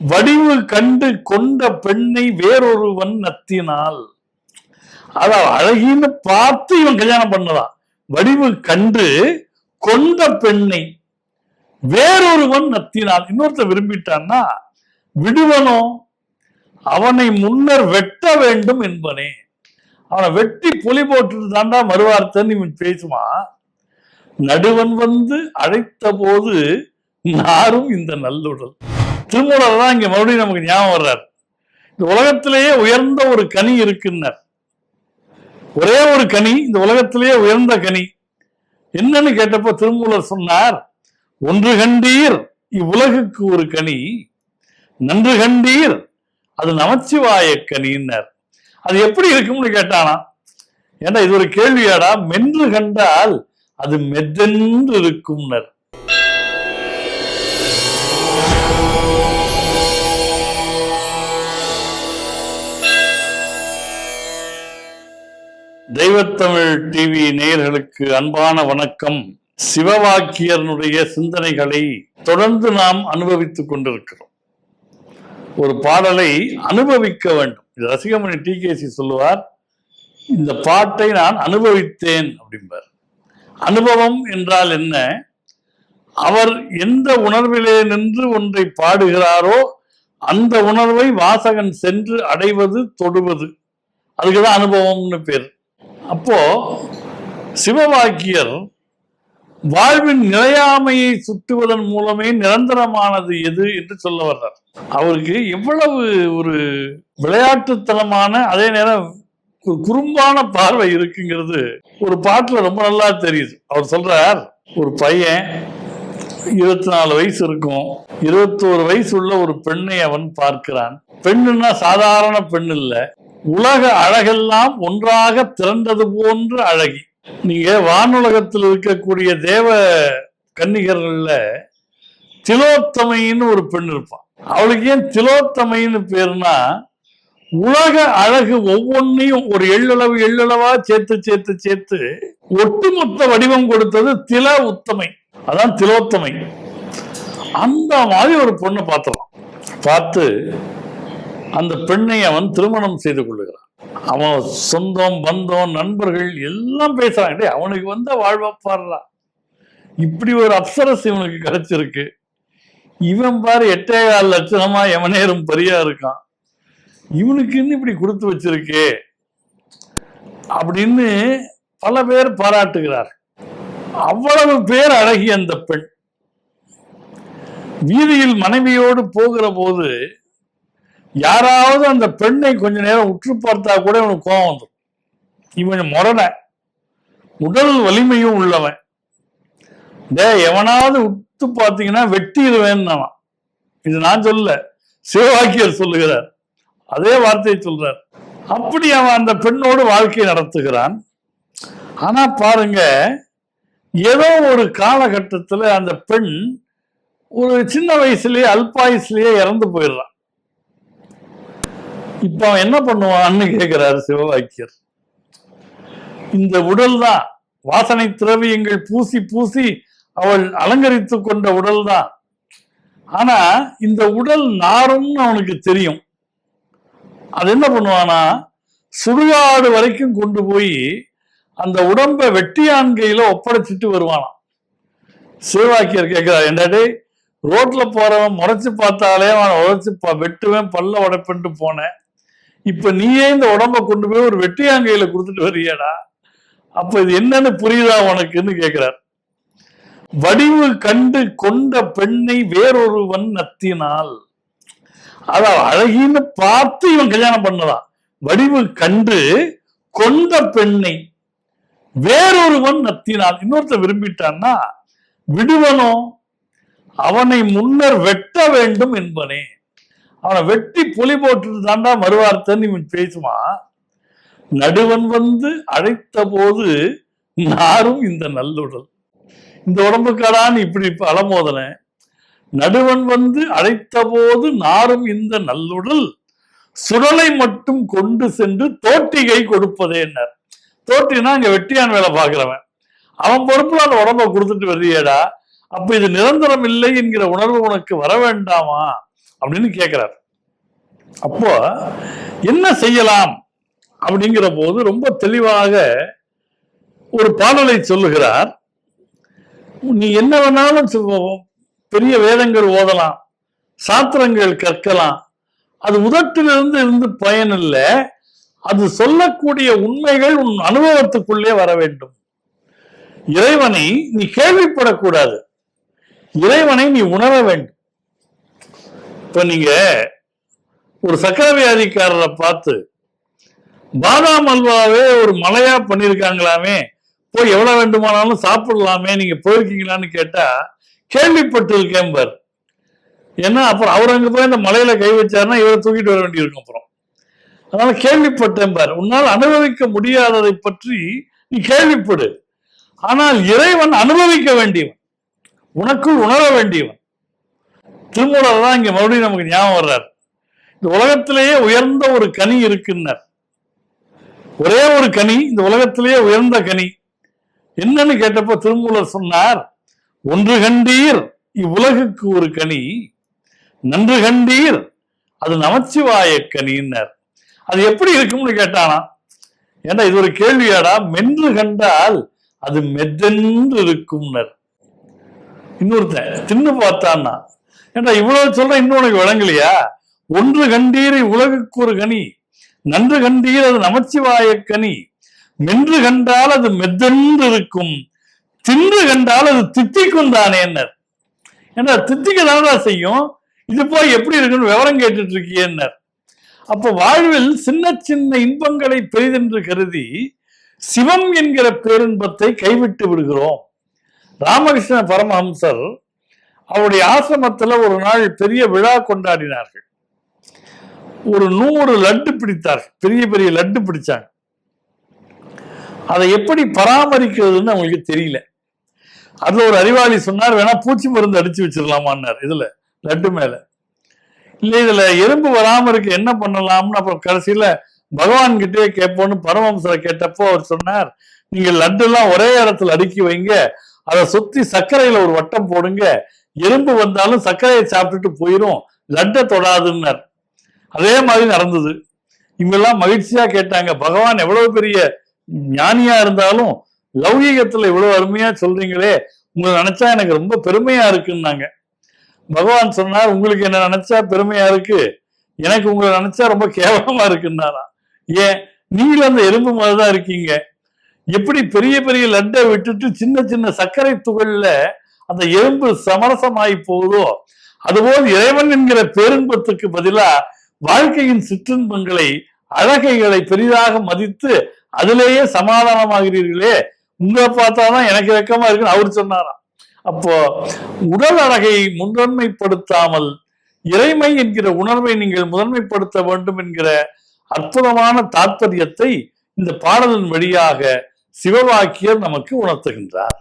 வடிவு கண்டு கொண்ட பெண்ணை வேறொருவன் நத்தினால் அத அழகின்னு பார்த்து இவன் கல்யாணம் பண்ணலாம் வடிவு கண்டு கொண்ட பெண்ணை வேறொருவன் நத்தினால் இன்னொருத்த விரும்பிட்டான்னா விடுவனோ? அவனை முன்னர் வெட்ட வேண்டும் என்பனே. அவனை வெட்டி புலி போட்டு தாண்டா மறுவார்த்தைன்னு இவன் பேசுமா? நடுவன் வந்து அழைத்த போது நாரும் இந்த நல்லுடல். திருமூலர் தான் இங்க மறுபடியும் நமக்கு ஞாபகம் வர்றார். இந்த உலகத்திலேயே உயர்ந்த ஒரு கனி இருக்குன்னார். ஒரே ஒரு கனி இந்த உலகத்திலேயே உயர்ந்த கனி. என்னன்னு கேட்டப்ப திருமூலர் சொன்னார் ஒன்று கண்டீர் இவ்வுலகுக்கு ஒரு கனி. நன்று கண்டீர் அது நமச்சிவாய கனின்னார். அது எப்படி இருக்கும்னு கேட்டானா ஏன்னா இது ஒரு கேள்வியாடா மென்று கண்டால் அது மெத்தென்று இருக்கும்னர். தெய்வத்தமிழ் டிவி நேயர்களுக்கு அன்பான வணக்கம். சிவவாக்கியனுடைய சிந்தனைகளை தொடர்ந்து நாம் அனுபவித்துக் கொண்டிருக்கிறோம். ஒரு பாடலை அனுபவிக்க வேண்டும். இது ரசிகமணி டிகேசி சொல்லுவார் இந்த பாட்டை நான் அனுபவித்தேன் அப்படிம்பார். அனுபவம் என்றால் என்ன? அவர் எந்த உணர்விலே நின்று ஒன்றை பாடுகிறாரோ அந்த உணர்வை வாசகன் சென்று அடைவது தொடுவது. அதுக்குதான் அனுபவம்னு பேர். அப்போ சிவவாக்கியர் வாழ்வின் நிலையாமையை சுட்டுவதன் மூலமே நிரந்தரமானது எது என்று சொல்ல வர்றார். அவருக்கு எவ்வளவு ஒரு விளையாட்டுத்தனமான அதே நேரம் ஒரு குறும்பான பார்வை இருக்குங்கிறது ஒரு பாட்டுல ரொம்ப நல்லா தெரியுது. அவர் சொல்றார் ஒரு பையன் இருபத்தி நாலு வயசு இருக்கும். இருபத்தோரு வயசு உள்ள ஒரு பெண்ணை அவன் பார்க்கிறான். பெண்ணுன்னா சாதாரண பெண் இல்லை. உலக அழகெல்லாம் ஒன்றாக திரண்டது போன்ற அழகி. நீங்க வானுலகத்தில் இருக்கக்கூடிய தேவ கன்னிகர்கள்ல திலோத்தமைன்னு ஒரு பெண் இருப்பான் அவளுக்கு ஏன் திலோத்தமைன்னு பேருனா உலக அழகு ஒவ்வொன்றையும் ஒரு எள்ளளவு எள்ளளவா சேர்த்து சேர்த்து சேர்த்து ஒட்டுமொத்த வடிவம் கொடுத்தது தில உத்தமை. அதான் திலோத்தமை. அந்த மாதிரி ஒரு பொண்ணை பார்த்தோம் பார்த்து அந்த பெண்ணை அவன் திருமணம் செய்து கொள்ளுகிறான். அவன் சொந்தம் பந்தம் நண்பர்கள் எல்லாம் பேசுறான். அவனுக்கு வந்த வாழ்வா பாடுறான் இப்படி ஒரு அப்சரஸ் இவனுக்கு கிடைச்சிருக்கு. இவன் பாரு எட்டே கால் லட்சணமா எவனேரும் பரியா இருக்கான். இவனுக்குன்னு இப்படி கொடுத்து வச்சிருக்கே? அப்படின்னு பல பேர் பாராட்டுகிறார். அவ்வளவு பேர் அழகி அந்த பெண். வீதியில் மனைவியோடு போகிற போது யாராவது அந்த பெண்ணை கொஞ்ச நேரம் உற்று பார்த்தா கூட இவனுக்கு கோபம் வந்துடும் இவன் முரண. உடல் வலிமையும் உள்ளவன். டே எவனாவது உத்து பார்த்தீங்கன்னா வெட்டிடுவேன் இது நான் சொல்ல சிவவாக்கியர் சொல்லுகிறார். அதே வார்த்தையை சொல்றார். அப்படி அவன் அந்த பெண்ணோடு வாழ்க்கை நடத்துகிறான். ஆனா பாருங்க ஏதோ ஒரு காலகட்டத்தில் அந்த பெண் ஒரு சின்ன வயசுலயே அல்பாயுஸ்லயே இறந்து போயிடுறான் இப்ப அவன் என்ன பண்ணுவான்னு கேட்கிறாரு சிவவாக்கியர் இந்த உடல் தான் வாசனை திரவியங்கள் பூசி பூசி அவள் அலங்கரித்து கொண்ட உடல் தான் ஆனா இந்த உடல் நாரும்னு அவனுக்கு தெரியும். அது என்ன பண்ணுவானா சுடுகாடு வரைக்கும் கொண்டு போய் அந்த உடம்பை வெட்டியான்கையில ஒப்படைச்சிட்டு வருவானாம். சிவவாக்கியர் கேட்கிறார் என்னடே ரோட்ல போறவன் முறைச்சு பார்த்தாலே அவன் உழைச்சு ப- வெட்டுவேன் பல்ல உடைப்பன்ட்டு போனேன். இப்ப நீயே இந்த உடம்ப கொண்டு போய் ஒரு வெட்டியாங்கையில கொடுத்துட்டு வரியாடா அப்ப இது என்னன்னு புரியுதா உனக்குன்னு கேக்குறார். வடிவு கண்டு கொண்ட பெண்ணை வேறொருவன் நத்தினால் அத அழகின்னு பார்த்து இவன் கல்யாணம் பண்ணலாம். வடிவு கண்டு கொண்ட பெண்ணை வேறொருவன் நத்தினால் இன்னொருத்த விரும்பிட்டான்னா விடுவனோ? அவனை முன்னர் வெட்ட வேண்டும் என்பனே. அவனை வெட்டி புலி போட்டு தாண்டா மறுவார்த்தைன்னு இவன் பேசுவான். நடுவன் வந்து அழைத்த போது நாரும் இந்த நல்லுடல். இந்த உடம்புக்காடான்னு இப்படி இப்ப அலமோதன? நடுவன் வந்து அழைத்த போது நாரும் இந்த நல்லுடல். சுடலை மட்டும் கொண்டு சென்று தோட்டிகை கொடுப்பதேன்னர் தோட்டினா இங்க வெட்டியான் வேலை பார்க்கிறவன். அவன் பொறுப்புல அந்த உடம்ப கொடுத்துட்டு வர்றியேடா. அப்ப இது நிரந்தரம் இல்லை என்கிற உணர்வு உனக்கு வர வேண்டாமா? அப்படின்னு கேட்கிறார் அப்போ என்ன செய்யலாம் அப்படிங்கிற போது ரொம்ப தெளிவாக ஒரு பாடலை சொல்லுகிறார். நீ என்ன வேணாலும் பெரிய வேதங்கள் ஓதலாம் சாத்திரங்கள் கற்கலாம். அது உதட்டிலிருந்து இருந்து பயன் இல்லை அது சொல்லக்கூடிய உண்மைகள் உன் அனுபவத்துக்குள்ளே வர வேண்டும். இறைவனை நீ கேள்விப்படக்கூடாது. இறைவனை நீ உணர வேண்டும். இப்ப நீங்க ஒரு சக்கரை வியாதிக்காரரை பார்த்து பாதாம் அல்வாவே ஒரு மலையா பண்ணியிருக்காங்களாமே போய் எவ்வளவு வேண்டுமானாலும் சாப்பிடலாமே நீங்க போயிருக்கீங்களான்னு கேட்டா கேள்விப்பட்டிருக்கேன் பார் ஏன்னா அப்புறம் அவர் அங்க போய் அந்த மலையில கை வச்சாருன்னா இவரை தூக்கிட்டு வர வேண்டியிருக்கும் அப்புறம். அதனால கேள்விப்பட்டேன் பார். உன்னால் அனுபவிக்க முடியாததை பற்றி நீ கேள்விப்படு. ஆனால் இறைவன் அனுபவிக்க வேண்டியவன். உனக்குள் உணர வேண்டியவன். திருமூலர் தான் இங்க மறுபடியும் நமக்கு ஞாபகம் வர்றார். இந்த உலகத்திலேயே உயர்ந்த ஒரு கனி இருக்குன்னர். ஒரே ஒரு கனி இந்த உலகத்திலேயே உயர்ந்த கனி. என்னன்னு கேட்டப்போ திருமூலர் சொன்னார் ஒன்று கண்டீர் இவ்வுலகுக்கு ஒரு கனி. நன்று கண்டீர் அது நமச்சிவாய கனின்னார். அது எப்படி இருக்கும்னு கேட்டானா ஏன்னா இது ஒரு கேள்வியாடா? மென்று கண்டால் அது மெத்தென்று இருக்கும்னர். இன்னொருத்தன் தின்னு பார்த்தான்னா ஏன்னா இவ்வளவு சொல்ற இன்னும் உனக்கு விளங்கலையா? ஒன்று கண்டீர் உலகுக்கு ஒரு கனி நன்று கண்டீர் அது நமச்சிவாய கனி. மென்று கண்டால் அது மெத்தென்று இருக்கும் தின்று கண்டால் அது தித்திக்கும் தானேன்னர் ஏன்னா தித்திக்க தானடா செய்யும்? இது போய் எப்படி இருக்குன்னு விவரம் கேட்டுட்டு இருக்கியேன்னர் அப்ப வாழ்வில் சின்ன சின்ன இன்பங்களை பெரிதென்று கருதி சிவம் என்கிற பேரின்பத்தை கைவிட்டு விடுகிறோம். ராமகிருஷ்ண பரமஹம்சர் அவருடைய ஆசிரமத்துல ஒரு நாள் பெரிய விழா கொண்டாடினார்கள். ஒரு நூறு லட்டு பிடித்தார்கள். பெரிய பெரிய லட்டு பிடிச்சாங்க. அதை எப்படி பராமரிக்கிறதுன்னு அவங்களுக்கு தெரியல. அதுல ஒரு அறிவாளி சொன்னார் வேணா பூச்சி மருந்து அடிச்சு வச்சிடலாமான்னார் இதுல லட்டு மேல. இல்ல இதுல எறும்பு வராம இருக்கு என்ன பண்ணலாம்னு அப்புறம் கடைசியில பகவான் கிட்டே கேட்போம்னு பரமஹம்சரை கேட்டப்போ அவர் சொன்னார் நீங்க லட்டு எல்லாம் ஒரே இடத்துல அடுக்கி வைங்க அதை சுத்தி சர்க்கரையில ஒரு வட்டம் போடுங்க எறும்பு வந்தாலும் சர்க்கரையை சாப்பிட்டுட்டு போயிடும் லட்டை தொடாதுன்னார். அதே மாதிரி நடந்தது. இவங்கெல்லாம் மகிழ்ச்சியா கேட்டாங்க பகவான் எவ்வளவு பெரிய ஞானியா இருந்தாலும் லௌகீகத்துல இவ்வளவு அருமையா சொல்றீங்களே உங்களை நினைச்சா எனக்கு ரொம்ப பெருமையா இருக்குன்னாங்க. பகவான் சொன்னார் உங்களுக்கு என்ன நினைச்சா பெருமையா இருக்கு எனக்கு உங்களை நினைச்சா ரொம்ப கேவலமா இருக்குன்னாரா ஏன்? நீங்களும் அந்த எறும்பு மாதிரி தான் இருக்கீங்க. எப்படி பெரிய பெரிய லட்டை விட்டுட்டு சின்ன சின்ன சர்க்கரை துகள்ல அந்த எறும்பு சமரசமாய் போகுதோ? அதுபோல் இறைவன் என்கிற பேரின்பத்துக்கு பதிலா வாழ்க்கையின் சிற்றின்பங்களை அழகைகளை பெரிதாக மதித்து அதிலேயே சமாதானமாகிறீர்களே. உங்களை பார்த்தாதான் எனக்கு வெக்கமா இருக்குன்னு அவர் சொன்னாராம். அப்போ உடல் அழகை முதன்மைப்படுத்தாமல் இறைமை என்கிற உணர்வை நீங்கள் முதன்மைப்படுத்த வேண்டும் என்கிற அற்புதமான தாற்பயத்தை இந்த பாடலின் வழியாக சிவவாக்கியர் நமக்கு உணர்த்துகின்றார்.